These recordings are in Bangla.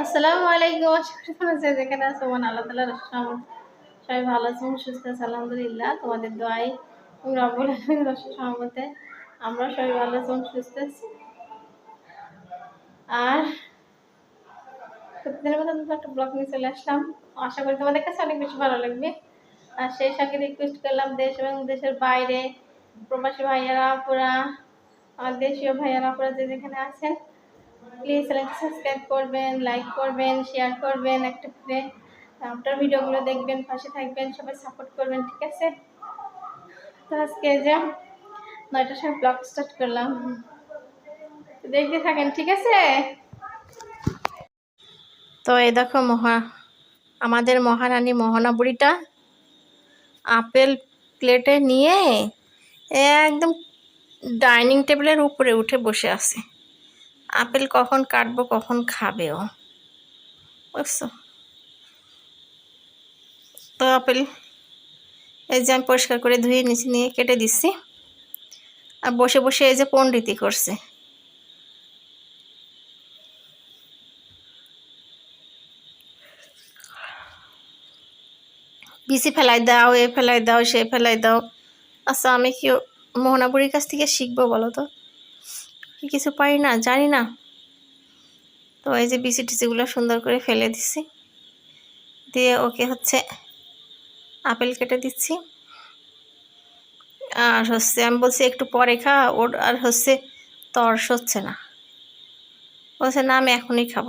আসসালামু আলাইকুম। আশা করি যে যেখানে আছো মন আল্লাহ রহমত। সবাই ভালো আছো সুস্থ আছো আলহামদুলিল্লাহ। তোমাদের দোয়াই রব্বুল সহমতে আমরা সবাই ভালো আছি, সুস্থ আছি। আর প্রতিদিনের মতো নতুন একটা ব্লগ নিয়ে চলে আসলাম। আশা করি তোমাদের কাছে অনেক বেশি ভালো লাগবে। আর সেই সঙ্গে রিকোয়েস্ট করলাম দেশ এবং দেশের বাইরে প্রবাসী ভাইয়ারা পুরা আমার দেশীয় ভাইয়ারা পুরা যে যেখানে আছেন প্লিজ চ্যানেলটি সাবস্ক্রাইব করবেন লাইক করবেন শেয়ার করবেন, একটা করে, আপনার ভিডিওগুলো দেখবেন, পাশে থাকবেন, সবাই সাপোর্ট করবেন, ঠিক আছে? তো আজকে যে নয়টার সময় ব্লগ স্টার্ট করলাম। দেখতে থাকেন, ঠিক আছে? তো এই দেখো মহা, আমাদের মহারানী মোহনা বুড়িটা আপেল প্লেটে নিয়ে একদম ডাইনিং টেবিলের উপরে উঠে বসে আছে। আপেল কখন কাটবো, কখন খাবে ও বুঝছ? তো আপেল, এই যে আমি পরিষ্কার করে ধুয়ে নিচে নিয়ে কেটে দিচ্ছি। আর বসে বসে এই যে পণ্ডিতি করছে। বিসি ফেলাই দাও, এ ফেলাই দাও, সে ফেলাই দাও। আচ্ছা আমি কি মোহনাপুরীর কাছ থেকে শিখব বলো তো? কি কিছু পারি না, জানি না। তো এই যে বিসি টিসিগুলো সুন্দর করে ফেলে দিছি। দিয়ে ওকে হচ্ছে আপেল কেটে দিচ্ছি। আর হচ্ছে আমি বলছি, একটু পরে খা, ওর আর হচ্ছে তর্স হচ্ছে না। বলছে, না, আমি এখনই খাব।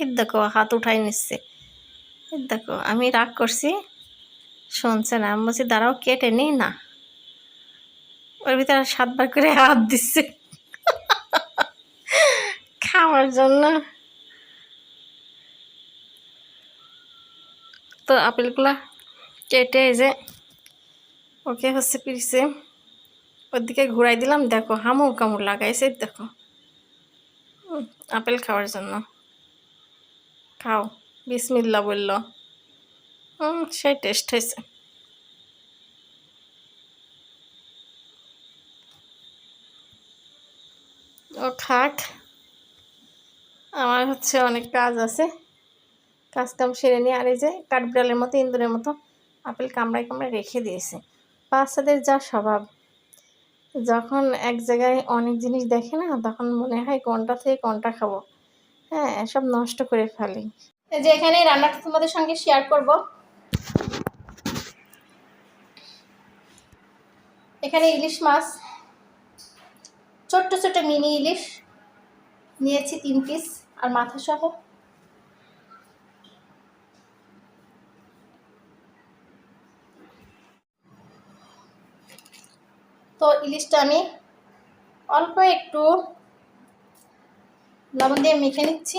এর দেখো, হাত উঠাই নিচ্ছে। এর দেখো, আমি রাগ করছি, শুনছে না। আমি বলছি, দাঁড়াও, কেটে নিই না। ওর ভিতরে সাতবার করে হাত দিচ্ছে। খাওয়ার জন্য। তো আপেলগুলা কেটে এই যে ওকে হচ্ছে পিড়ছে ওর দিকে ঘুরাই দিলাম, দেখো হামুর কামড় লাগাইছে দেখো। আপেল খাওয়ার জন্য। খাও বিসমিল্লা বলল। সেই টেস্ট হয়েছে। ও খাক। আমার হচ্ছে অনেক কাজ আছে। কাজ কাম সেরে নিয়ে আর এই যে কাঠবিড়ালের মতো, ইন্দুরের মতো আপেল কামড়ায় কামড়ায় রেখে দিয়েছে। বাচ্চাদের যা স্বভাব। যখন এক জায়গায় অনেক জিনিস দেখে না, তখন মনে হয় কোনটা থেকে কোনটা খাব। হ্যাঁ সব নষ্ট করে ফেলি। এই যে এখানে রান্নাটা তোমাদের সঙ্গে শেয়ার করব। এখানে ইলিশ মাছ। ছোট্ট ছোট্ট মিনি ইলিশ। নিয়েছি তিন পিস আর মাথা সহ তো ইলিশটা আমি অল্প একটু লবণ দিয়ে মেখে নিচ্ছি।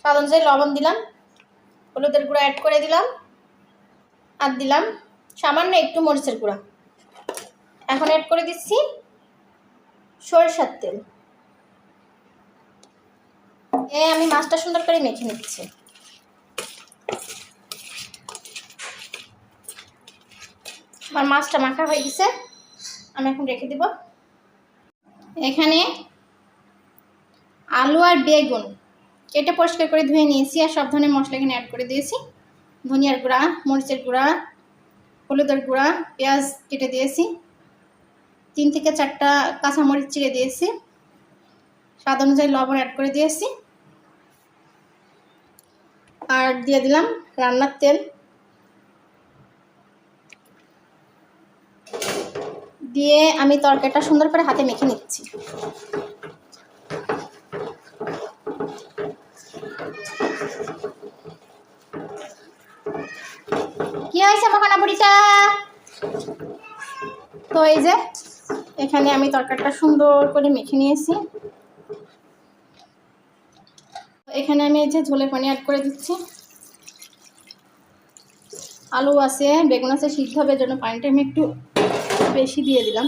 স্বাদ অনুযায়ী লবণ দিলাম, হলুদের গুঁড়ো অ্যাড করে দিলাম, আর দিলাম সামান্য একটু মরিচের গুঁড়া। এখন অ্যাড করে দিচ্ছি সরষার তেল। এ, আমি মাছটা সুন্দর করে মেখে নিচ্ছি। আমার মাছটা মাখা হয়ে গেছে, আমি এখন রেখে দিব। এখানে আলু আর বেগুন, কেটে পরিষ্কার করে ধুয়ে নিয়েছি, আর সব ধরনের মশলা এখানে অ্যাড করে দিয়েছি। ধনিয়ার গুঁড়া, মরিচের গুঁড়া, হলুদের গুঁড়া, পেঁয়াজ কেটে দিয়েছি। তিন থেকে চারটা কাঁচামরিচ চিড়ে দিয়েছি। স্বাদ অনুযায়ী লবণ অ্যাড করে দিয়েছি। আর দিয়ে দিলাম রান্নার তেল। দিয়ে আমি তরকারিটা সুন্দর করে হাতে মেখে নিচ্ছি। কি হয়েছে মহানা বুড়িটা? তো এই যে, এখানে আমি তরকারিটা সুন্দর করে মেখে নিয়েছি। এখানে আমি এই যে ঝোলে পানি অ্যাড করে দিচ্ছি। আলু আছে, বেগুন আছে, সিদ্ধ হবে জন্য পানিটা আমি একটু বেশি দিয়ে দিলাম।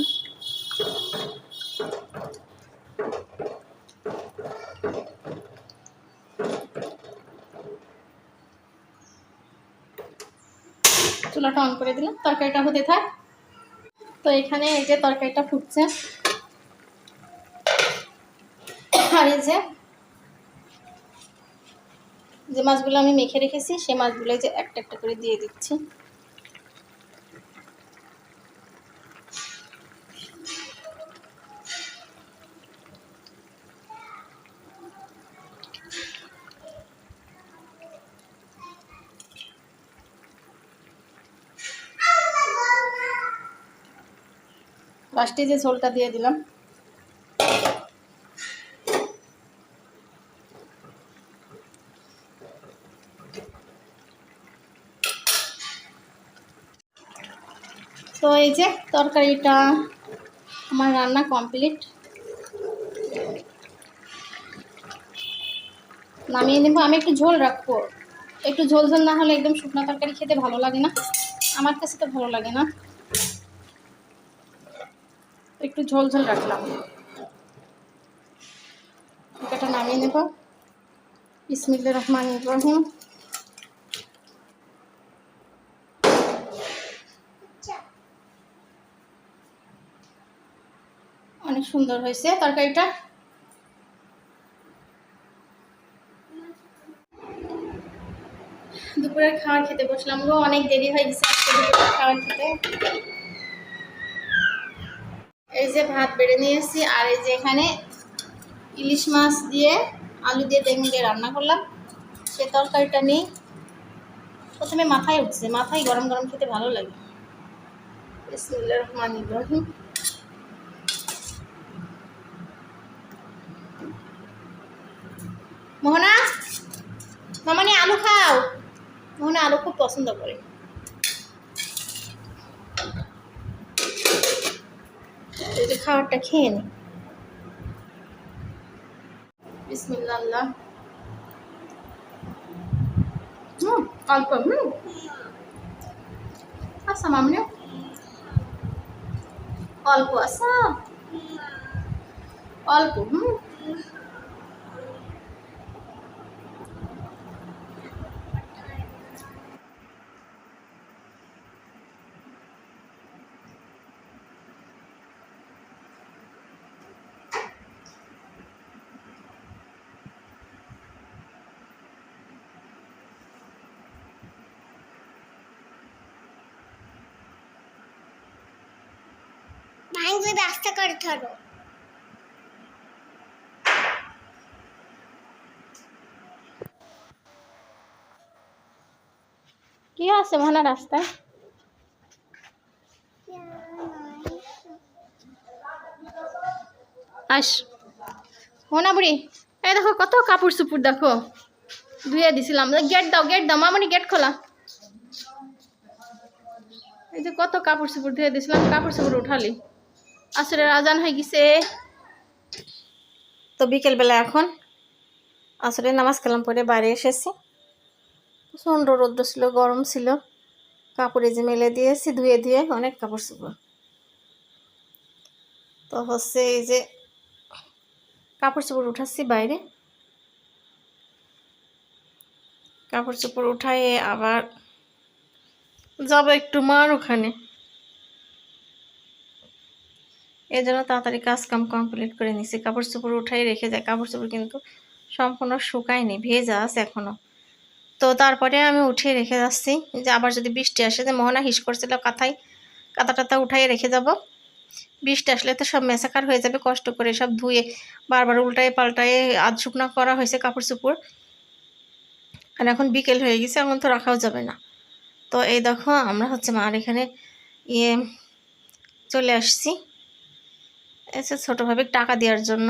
চুলাটা অন করে দিলাম, তরকারিটা হতে থাক। তো এখানে এই যে তরকারিটা ফুটছে। আর এই যে যে মাছগুলো আমি মেখে রেখেছি, সে মাছগুলো যে একটা একটা করে দিয়ে দিচ্ছি। লাস্টে যে ঝোলটা দিয়ে দিলাম। এই যে তরকারিটা আমার রান্না কমপ্লিট। নামিয়ে নেব। আমি একটু ঝোল রাখব। একটু ঝোল ঝোল না হলে একদম শুকনো তরকারি খেতে ভালো লাগে না। আমার কাছে তো ভালো লাগে না। একটু ঝোল ঝোল রাখলাম। এটা নামিয়ে নেব। বিসমিল্লা রহমান ইব্রাহিম অনেক সুন্দর হয়েছে তরকারিটা। দুপুরের খাবার খেতে বসলাম গো, অনেক দেরি হয়ে গেছে খাবার খেতে। এই যে ভাত বেড়ে নিয়েছি আর এই যে এখানে ইলিশ মাছ দিয়ে আলু দিয়ে বেগুন দিয়ে রান্না করলাম। সে তরকারিটা নিই। প্রথমে মাথায় উঠছে, মাথায় গরম গরম খেতে ভালো লাগে। বিসমিল্লাহির রহমানির রহিম। মোহনা? মামানি আলু খাও। মোহনা আলু খুব পছন্দ করে। খাবারটা খেয়ে নি। হুম, অল্প, হুম। আচ্ছা অল্প আচ্ছা। অল্প, হুম। ভাঙবে রাস্তা করে ধরো। কি আছে মোহনা রাস্তায়? আস। মোহনা বুড়ি, এই দেখো কত কাপড় চুপুর দেখো। ধুয়ে দিছিলাম। গেট দাও গেট দাও। মামনি গেট খোলা। এই যে কত কাপড় চুপুর ধুয়ে দিছিলাম, কাপড় চুপুর উঠালি। আসলে আজান হয়ে গেছে। তো বিকেলবেলা এখন আসলে নামাজ কালাম পরে বাইরে এসেছি। প্রচণ্ড রৌদ্র ছিল, গরম ছিল। কাপড়ে যে মেলে দিয়েছি, ধুয়ে ধুয়ে অনেক কাপড় চোপড়। তো হচ্ছে এই যে কাপড় চোপড় উঠাচ্ছি বাইরে। কাপড় চোপড় উঠাইয়ে আবার যাব একটু মার ওখানে। এই জন্য তাড়াতাড়ি কাজ কাম কমপ্লিট করে নিছি। কাপড় চোপড় উঠাই রেখে যায়। কাপড় চোপড় কিন্তু সম্পূর্ণ শুকায়নি, ভেজা আছে এখনও তো তারপরে আমি উঠিয়ে রেখে যাচ্ছি। যে আবার যদি বৃষ্টি আসে, যে মোহনা হিস করছিল কাঁথায় কাঁথা টাথা উঠাইয়ে রেখে যাব। বৃষ্টি আসলে তো সব মেসাকার হয়ে যাবে, কষ্ট করে সব ধুয়ে বারবার উল্টায়ে পাল্টায়ে আধ শুকনা করা হয়েছে কাপড় চোপড় আর এখন বিকেল হয়ে গেছে, এখন তো রাখাও যাবে না। তো এই দেখো, আমরা হচ্ছে মার এখানে ইয়ে চলে আসছি। এসে ছোটোভাবে টাকা দেওয়ার জন্য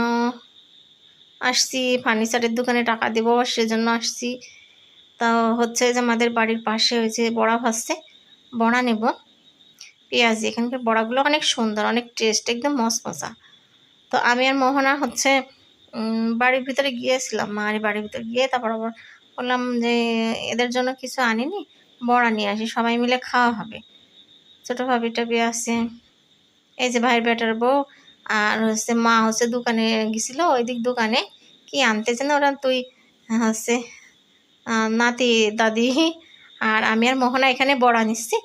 আসছি, ফার্নিচারের দোকানে টাকা দেবো সেজন্য আসছি। তা হচ্ছে যে আমাদের বাড়ির পাশে হয়েছে বড়া ভাসছে বড়া নেব। পেঁয়াজি, এখানকার বড়াগুলো অনেক সুন্দর, অনেক টেস্ট একদম মশমশা তো আমি আর মোহনা হচ্ছে বাড়ির ভিতরে গিয়েছিলাম মার বাড়ির ভিতরে গিয়ে তারপর আবার বললাম যে এদের জন্য কিছু আনিনি, বড়া নিয়ে আসি, সবাই মিলে খাওয়া হবে। ছোটো ভাবিটা বিয়ে এই যে ভাইয়ের বেটার বউ আর হচ্ছে মা হচ্ছে দোকানে গেছিল ওই দিক দোকানে। কি আনতে যেন ওরা? তুই হচ্ছে নাতি, দাদি আর আমি আর মোহনা এখানে বড়া নিচ্ছি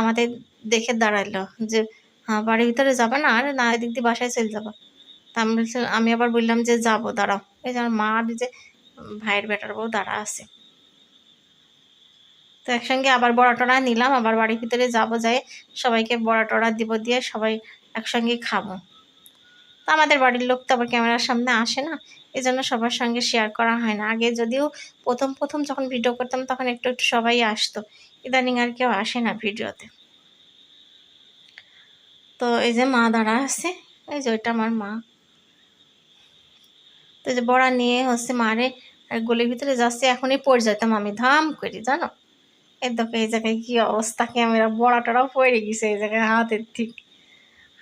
আমাদের দেখে দাঁড়াইলো যে হ্যাঁ বাড়ির ভিতরে যাবে না, আর না, এদিক দিয়ে বাসায় চলে যাব। তা আমি আবার বললাম যে, যাব, দাঁড়াও। এই যে আমার মা আর যে ভাইয়ের বেটার বউ দাঁড়া আছে। তো একসঙ্গে আবার বড়া টড়া নিলাম, আবার বাড়ির ভিতরে যাব, যাই সবাইকে বড়া টড়া দিব দিয়ে সবাই একসঙ্গে খাব। আমাদের বাড়ির লোক তো আবার ক্যামেরার সামনে আসে না এই জন্য সবার সঙ্গে শেয়ার করা হয় না। আগে যদিও প্রথম প্রথম যখন ভিডিও করতাম, তখন একটু একটু সবাই আসতো। ইদানিং আর কেউ আসে না ভিডিওতে। তো এই যে মা দাঁড়া আছে, এই যে ওইটা আমার মা। তো যে বড়া নিয়ে হচ্ছে মারে, আর গলির ভিতরে যাচ্ছে, এখনই পড়ে যেতাম আমি ধাম করি, জানো? এই দেখো, এই জায়গায় কি অবস্থা। ক্যামেরা বড়া টড়াও পড়ে গেছে, এই জায়গায় হাতের ঠিক।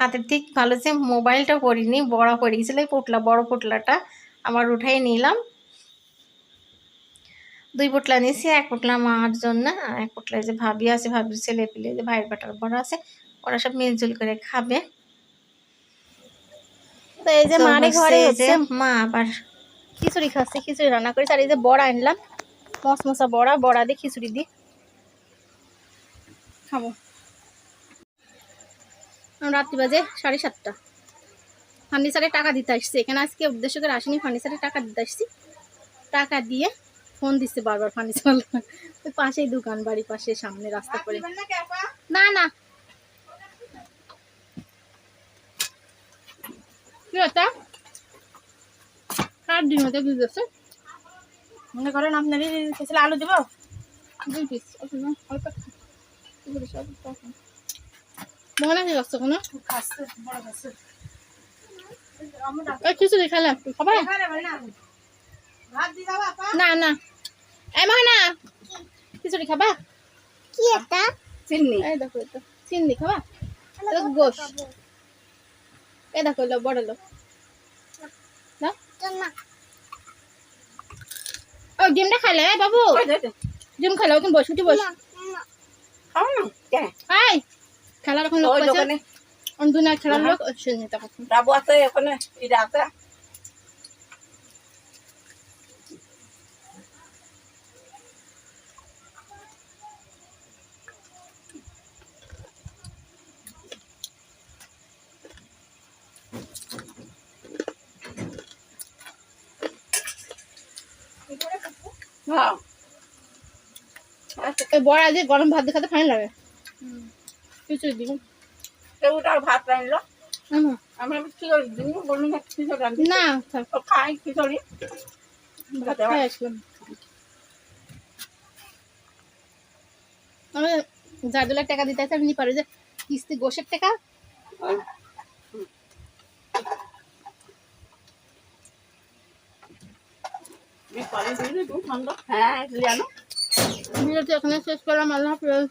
হাতের ঠিক ভালো যে মোবাইলটা পড়িনি বড়া পড়ে গেছিল এই পুটলা বড় পুটলাটা আবার উঠাই নিলাম। দুই পুটলা নিয়েছি এক পুটলা মার জন্য এক পুটলা যে ভাবি আছে ভাবির ছেলে পেলে যে ভাইয়ের বেটার বড় আছে ওরা সব মিলজুল করে খাবে। তো এই যে মারে ঘরে হচ্ছে মা আবার খিচুড়ি খাচ্ছে খিচুড়ি রান্না করেছে আর এই যে বড়া আনলাম মশমশা বড়া বড়া দিয়ে খিচুড়ি দিয়ে খাব। রাত্রি বাজে সাড়ে সাতটা। ফার্নিচারে টাকা দিতে আসছি। এখানে আজকে উদ্দেশ্য করে আসিনি ফার্নিচারে টাকা দিতে আসছি। টাকা দিয়ে ফোন দিচ্ছে বারবার ফার্নিচার ওই পাশেই দোকান বাড়ি পাশে সামনে রাস্তা করে না না। কি হচ্ছে কার ডিম হতে দুধ আছে মনে করেন আপনার খেয়েছিল আলু দেবো? দুই পিস অল্প কি। মনে আছে কোনো? এই খিচুড়ি খেলাম খাবার না। না এমন না খিচুড়ি খাবা? কি এটা? এই দেখো এটা খাবা? এটা গোশ। এই দেখো এলো বড় লোক না ও ডিমটা খাইলে বাবু? ডিম খাইলে তুমি বস উঠি বস। আই খেলার এখন লোক আছে অন্য দুনিয়া খেলার লোক। শুনে তখন রাবু আছে ওখানে ইরা আছে। হ্যাঁ। বড় আজ গরম ভাত দিয়ে খেতে ফাইন লাগে খিচুড়ি দিব ভাত আমি খিচুড়ি না খিচুড়ি রান্ধি না খাই খিচুড়ি। ভাত খাই আসলাম আমি জাদুলার টাকা দিতে আছে আমি পারো যে কিস্তি গোশের টাকা। হ্যাঁ এখানে শেষ করলাম আল্লাহ হাফিজ।